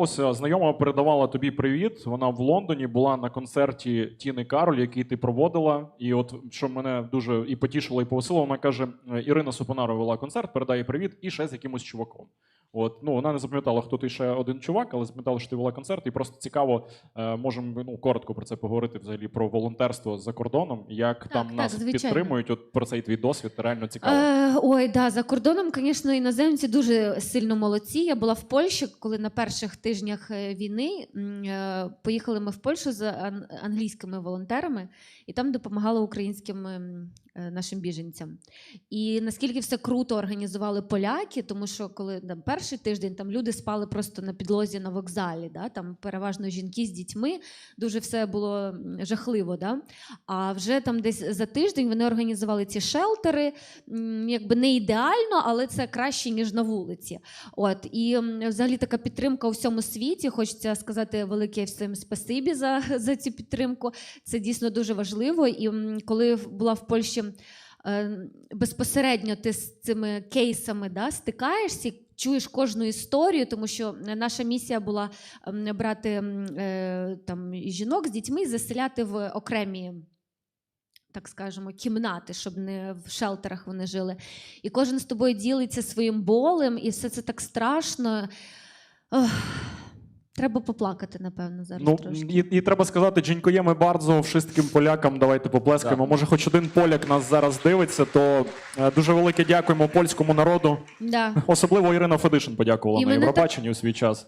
Ось е, знайома передавала тобі привіт. Вона в Лондоні була на концерті Тіни Кароль, який ти проводила. І от що мене дуже і потішило, і повесело, вона каже: е, Ірина Супонарова вела концерт, передає привіт і ще з якимось чуваком. От ну вона не запам'ятала, хто ти ще один чувак, але запам'ятала, що ти вела концерт. І просто цікаво, е, можемо ну коротко про це поговорити взагалі про волонтерство за кордоном. Як там так, нас звичайно. підтримують? От про цей твій досвід реально цікаво. Е, ой, да, за кордоном, звісно, іноземці дуже сильно молодці. Я була в Польщі, коли на перших тижнях е, війни е, поїхали ми в Польщу з ан- англійськими волонтерами, і там допомагали українським нашим біженцям. І наскільки все круто організували поляки, тому що коли там перший тиждень там люди спали просто на підлозі на вокзалі, да, там переважно жінки з дітьми, дуже все було жахливо. Да? А вже там десь за тиждень вони організували ці шелтери, якби не ідеально, але це краще ніж на вулиці. От і взагалі така підтримка у всьому світі. Хочеться сказати велике всім спасибі за, за цю підтримку. Це дійсно дуже важливо. І коли була в Польщі е, безпосередньо ти з цими кейсами да, стикаєшся. Чуєш кожну історію, тому що наша місія була ем, брати е, там жінок з дітьми і заселяти в окремі так скажемо, кімнати, щоб не в шелтерах вони жили. І кожен з тобою ділиться своїм болем, і все це так страшно. Ох, треба поплакати, напевно, зараз Ну трошки. і, і треба сказати, дзінькуємо bardzo всім полякам. Давайте поплескаємо. Може, хоч один поляк нас зараз дивиться, то е, дуже велике дякуємо польському народу. Да. Особливо Ірина Федишин подякувала І на Євробаченні у свій час.